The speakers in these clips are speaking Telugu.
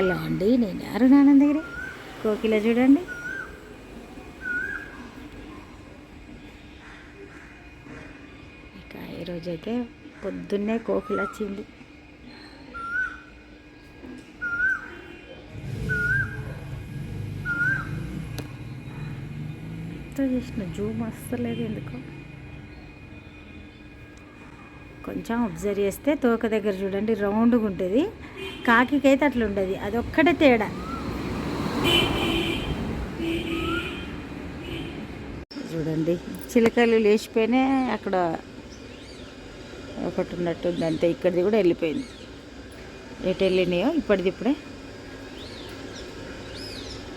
హలో అండి నేను అరుణానందగిరి కోకిల చూడండి. ఇక ఈరోజైతే పొద్దున్నే కోకిల వచ్చింది. ఎంత చేసిన జూమ్ వస్తలేదు ఎందుకో. కొంచెం అబ్జర్వ్ చేస్తే తోక దగ్గర చూడండి రౌండ్గా ఉంటుంది. కాకికైతే అట్లా ఉండదు. అదొక్కటే తేడా. చూడండి చిలకలు లేచిపోయినా అక్కడ ఒకటి ఉన్నట్టుంది అంతే ఇక్కడిది కూడా వెళ్ళిపోయింది. ఎటు వెళ్ళినాయో ఇప్పటిది ఇప్పుడే.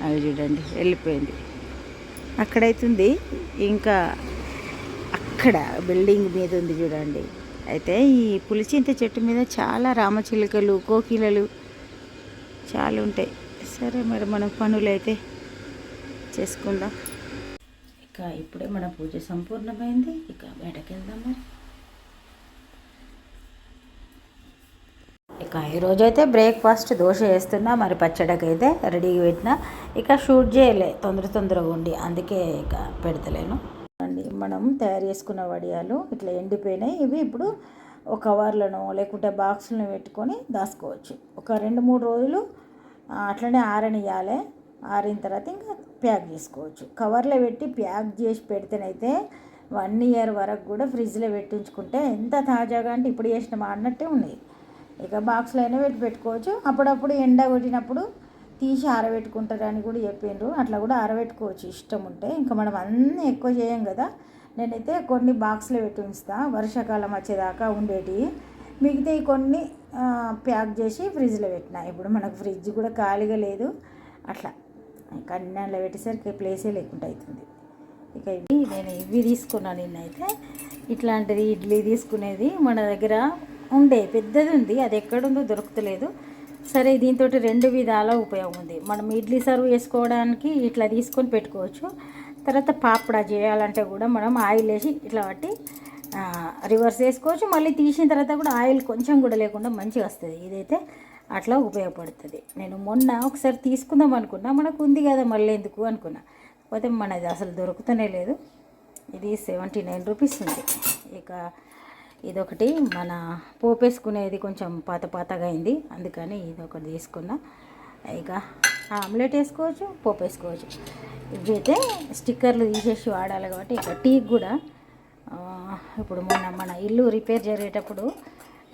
అవి చూడండి వెళ్ళిపోయింది. అక్కడైతుంది. ఇంకా అక్కడ బిల్డింగ్ మీద ఉంది చూడండి. అయితే ఈ పులిచింత చెట్టు మీద చాలా రామచిలుకలు కోకిలలు చాలా ఉంటాయి. సరే మరి మనం పనులు అయితే చేసుకుందాం. ఇక ఇప్పుడే మన పూజ సంపూర్ణమైంది. ఇక బయటకు వెళ్దాం మరి. ఇక ఈరోజు అయితే బ్రేక్ఫాస్ట్ దోశ వేస్తున్నా మరి పచ్చడికైతే రెడీగా పెట్టిన. ఇక షూట్ చేయలే తొందర తొందరగా ఉండి అందుకే ఇక పెడతలేను. మనం తయారు చేసుకున్న వడియాలు ఇట్లా ఎండిపోయినాయి. ఇవి ఇప్పుడు ఒక కవర్లను లేకుంటే బాక్సులను పెట్టుకొని దాచుకోవచ్చు. ఒక రెండు మూడు రోజులు అట్లనే ఆరనియాలి ఆరిన తర్వాత ఇంకా ప్యాక్ చేసుకోవచ్చు. కవర్లో పెట్టి ప్యాక్ చేసి పెడితేనైతే వన్ ఇయర్ వరకు కూడా ఫ్రిడ్జ్లో పెట్టి ఉంచుకుంటే ఎంత తాజాగా అంటే ఇప్పుడు చేసిన అన్నట్టే ఉన్నాయి ఇక బాక్స్లో అయినా పెట్టి పెట్టుకోవచ్చు. అప్పుడప్పుడు ఎండ కొట్టినప్పుడు తీసి ఆరబెట్టుకుంటారు అని కూడా చెప్పిండ్రు. అట్లా కూడా ఆరబెట్టుకోవచ్చు. ఇష్టం ఉంటే. ఇంకా మనం అన్నీ ఎక్కువ చేయం కదా. నేనైతే కొన్ని బాక్స్లో పెట్టి ఉంచుతా వర్షాకాలం వచ్చేదాకా ఉండేటివి మిగతాయి కొన్ని ప్యాక్ చేసి ఫ్రిడ్జ్లో పెట్టిన. ఇప్పుడు మనకు ఫ్రిడ్జ్ కూడా ఖాళీగా లేదు. అట్లా. ఇంకా పెట్టేసరికి ప్లేసే లేకుండా అవుతుంది ఇక ఇవి నేను ఇవి తీసుకున్నాను నిన్నైతే. ఇట్లాంటిది ఇడ్లీ తీసుకునేది మన దగ్గర ఉండే. పెద్దది ఉంది. అది ఎక్కడుందో దొరుకుతలేదు. సరే దీంతో రెండు విధాల ఉపయోగం ఉంది. మనం ఇడ్లీ సర్వ్ చేసుకోవడానికి ఇట్లా తీసుకొని పెట్టుకోవచ్చు. తర్వాత పాపడా చేయాలంటే కూడా మనం ఆయిల్ వేసి ఇట్లా పట్టి రివర్స్ వేసుకోవచ్చు మళ్ళీ తీసిన తర్వాత కూడా ఆయిల్ కొంచెం కూడా లేకుండా మంచిగా వస్తుంది. ఇదైతే అట్లా ఉపయోగపడుతుంది. నేను మొన్న ఒకసారి తీసుకుందాం అనుకున్నా. మనకు ఉంది కదా మళ్ళీ ఎందుకు అనుకున్నా. కాకపోతే మనది అసలు దొరుకుతూనే లేదు. ఇది సెవెంటీ నైన్ రూపీస్ ఉంది. ఇక ఇదొకటి మన పోపేసుకునేది కొంచెం పాత పాతగా అయింది. అందుకని ఇది ఒకటి తీసుకున్నా. ఇక ఆమ్లెట్ వేసుకోవచ్చు పోపు వేసుకోవచ్చు. ఇవైతే స్టిక్కర్లు తీసేసి వాడాలి కాబట్టి ఇక టీకి కూడా ఇప్పుడు మొన్న మన ఇల్లు రిపేర్ జరిగేటప్పుడు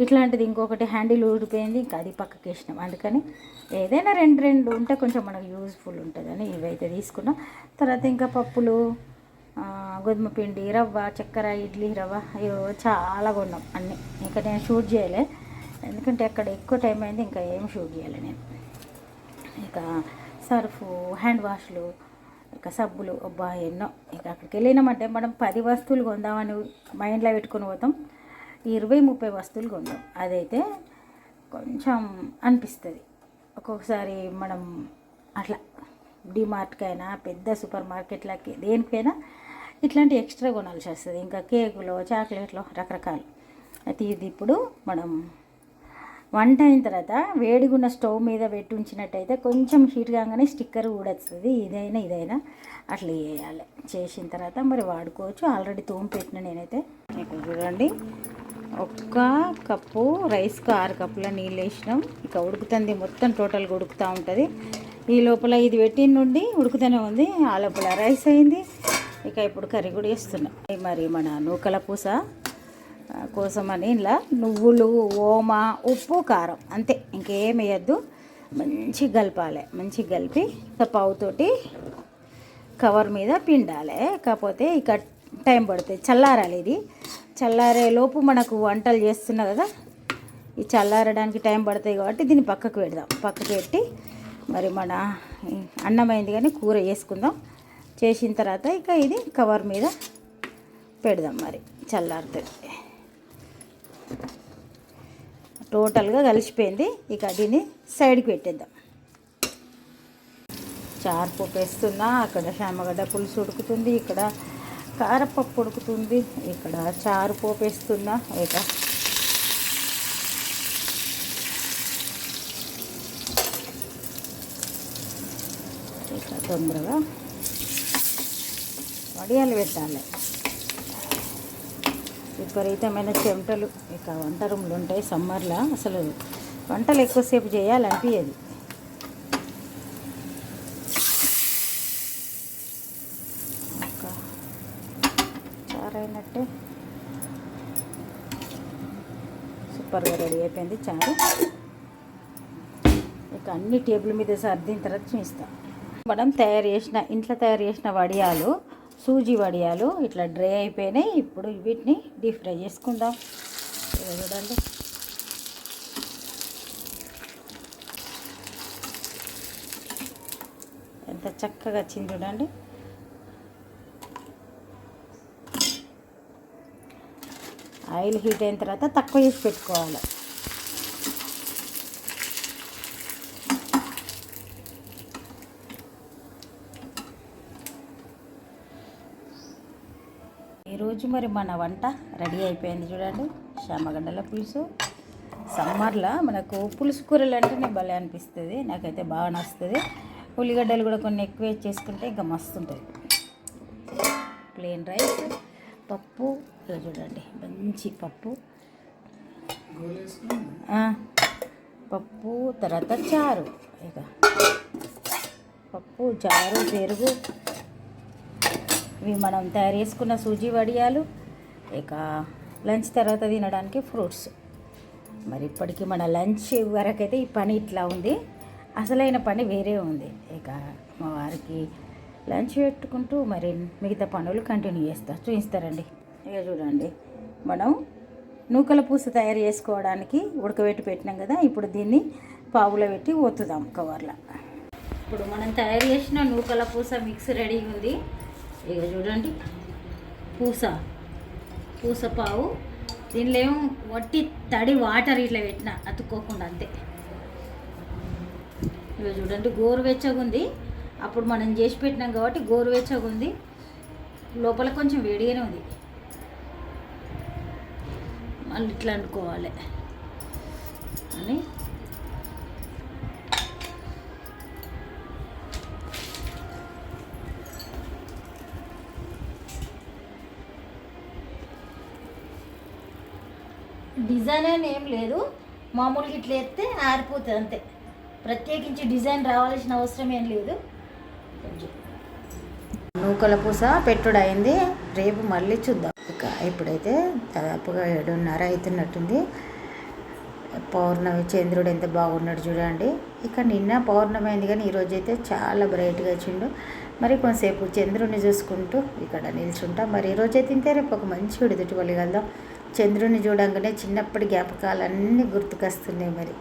ఇట్లాంటిది ఇంకొకటి హ్యాండిల్ ఊడిపోయింది ఇంకా అది పక్కకి వేసినాం. అందుకని ఏదైనా రెండు రెండు ఉంటే కొంచెం మనకు యూజ్ఫుల్ ఉంటుందని ఇవైతే తీసుకున్నాం. తర్వాత ఇంకా పప్పులు గోధుమ పిండి రవ్వ చక్కెర ఇడ్లీ రవ్వ అయ్యో చాలా కొన్నాం అన్నీ. ఇంకా నేను షూట్ చేయలే. ఎందుకంటే అక్కడ ఎక్కువ టైం అయింది ఇంకా ఏం షూట్ చేయలే నేను. ఇక సర్ఫ్ హ్యాండ్ వాష్లు ఇక సబ్బులు. అబ్బా ఎన్నో. ఇక అక్కడికి వెళ్ళినామంటే మనం పది వస్తువులు కొందామని మైండ్లో పెట్టుకొని పోతాం. ఇరవై ముప్పై వస్తువులు కొందాం. అదైతే కొంచెం అనిపిస్తుంది. ఒక్కొక్కసారి మనం అట్లా డిమార్ట్కైనా పెద్ద సూపర్ మార్కెట్లకి దేనికైనా ఇట్లాంటి ఎక్స్ట్రా కొనాల్సి వస్తుంది. ఇంకా కేకులు చాక్లెట్లు రకరకాలు. అయితే ఇది ఇప్పుడు మనం వంట అయిన తర్వాత వేడిగున్న స్టవ్ మీద పెట్టి ఉంచినట్టయితే కొంచెం హీట్ కాగానే స్టిక్కర్ ఊడొస్తుంది. ఇదైనా ఇదైనా అట్లా చేయాలి. చేసిన తర్వాత మరి వాడుకోవచ్చు. ఆల్రెడీ తోము పెట్టిన నేనైతే. ఇక్కడ చూడండి. ఒక్క కప్పు రైస్కు ఆరు కప్పుల నీళ్ళు వేసినాం. ఇక ఉడుకుతుంది మొత్తం టోటల్గా ఉడుకుతూ ఉంటుంది. ఈ లోపల ఇది పెట్టిన నుండి ఉడుకుతూనే ఉంది. ఆ లోపల రైస్ అయింది. ఇక ఇప్పుడు కర్రీ కూడా వేస్తున్నాం మరి మన నూకల పూస. కోసమని ఇలా నువ్వులు ఓమ ఉప్పు కారం అంతే. ఇంకేం వేయద్దు. మంచిగా కలపాలి. మంచిగా కలిపి పావుతోటి కవర్ మీద పిండాలి. కాకపోతే ఇక టైం పడుతుంది. చల్లారాలి ఇది. చల్లారే లోపు మనకు వంటలు చేస్తున్నా కదా ఈ చల్లారడానికి టైం పడుతుంది కాబట్టి దీన్ని పక్కకు పెడదాం. పక్కకు పెట్టి మరి మన అన్నమైంది కానీ కూర చేసుకుందాం. చేసిన తర్వాత ఇక ఇది కవర్ మీద పెడదాం మరి. చల్లారుతుంది. టోటల్గా కలిసిపోయింది. ఇక దీన్ని సైడ్కి పెట్టేద్దాం. చారుపప్పు వేస్తున్నా అక్కడ శామగడ్డ పులుసు ఉడుకుతుంది ఇక్కడ కారపప్పు ఉడుకుతుంది ఇక్కడ చారు పోపు వేస్తున్నా ఇక తొందరగా వడియాలు పెట్టాలి. విపరీతమైన చెమటలు. ఇక వంట రూమ్లు ఉంటాయి సమ్మర్లో. అసలు వంటలు ఎక్కువసేపు చేయాలనిపించదు చారైనట్టే. సూపర్గా రెడీ అయిపోయింది చారు. ఇక అన్ని టేబుల్ మీద సర్దిన తర్వాత చూపిస్తాం మనం తయారు చేసిన ఇంట్లో తయారు చేసిన వడియాలు సూజీ వడియాలు ఇట్లా డ్రై అయిపోయినాయి. ఇప్పుడు వీటిని డీప్ ఫ్రై చేసుకుందాం. చూడండి. ఎంత చక్కగా వచ్చింది చూడండి. ఆయిల్ హీట్ అయిన తర్వాత తక్కువ చేసి పెట్టుకోవాలి. ఈరోజు మరి మన వంట రెడీ అయిపోయింది చూడండి. శామగడ్డల పులుసు. సమ్మర్లో మనకు పులుసు కూరలు అంటేనే భలే అనిపిస్తుంది. నాకైతే బాగా నచ్చుతుంది. ఉల్లిగడ్డలు కూడా కొన్ని ఎక్కువ చేసుకుంటే ఇంకా మస్తు ఉంటుంది. ప్లేన్ రైస్ పప్పు. ఇలా చూడండి మంచి పప్పు. పప్పు తర్వాత చారు. ఇక పప్పు చారు పెరుగు. ఇవి మనం తయారు చేసుకున్న సూజీ వడియాలు ఇక లంచ్ తర్వాత తినడానికి ఫ్రూట్స్. మరి ఇప్పటికీ మన లంచ్ వరకైతే ఈ పని ఇట్లా ఉంది. అసలైన పని వేరే ఉంది. ఇక మా వారికి లంచ్ పెట్టుకుంటూ మరి మిగతా పనులు కంటిన్యూ చేస్తారు చూపిస్తారండి. ఇక చూడండి. మనం నూకల పూస తయారు చేసుకోవడానికి ఉడకబెట్టి పెట్టినాం కదా ఇప్పుడు దీన్ని పావులో పెట్టి ఒత్తుదాం కవర్లో. ఇప్పుడు మనం తయారు చేసిన నూకల పూస మిక్స్ రెడీ ఉంది. ఇక చూడండి. పూస. పూస పావు. దీనిలో ఏం వట్టి తడి వాటర్ ఇట్లా పెట్టిన అతుక్కోకుండా అంతే. ఇక చూడండి గోరువెచ్చగా ఉంది. అప్పుడు మనం చేసి పెట్టినాం కాబట్టి గోరువెచ్చగా ఉంది. లోపల కొంచెం వేడిగానే ఉంది. మళ్ళీ ఇట్లా అనుకోవాలి అని డిజైన్ అని ఏం లేదు. మామూలుగా ఇట్లా ఎత్తే ఆరిపోతుంది అంతే. ప్రత్యేకించి డిజైన్ రావాల్సిన అవసరం ఏం లేదు. నూకల పూస పెట్టుడు అయింది రేపు మళ్ళీ చూద్దాం. ఇక ఇప్పుడైతే దాదాపుగా ఏడున్నర అవుతున్నట్టుంది పౌర్ణమి చంద్రుడు ఎంత బాగున్నాడు చూడండి. ఇక నిన్న పౌర్ణమి అయింది కానీ ఈరోజు అయితే చాలా బ్రైట్గా వచ్చిండు. మరి కొంతసేపు చంద్రుడిని చూసుకుంటూ ఇక్కడ నిల్చుంటాం. మరి ఈరోజే తింటే ఇంతే రేపు ఒక మంచి విడుదటి కలుద్దాం చంద్రుడిని చూడంగానే చిన్నప్పటి జ్ఞాపకాలన్నీ గుర్తుకొస్తున్నాయి మరి.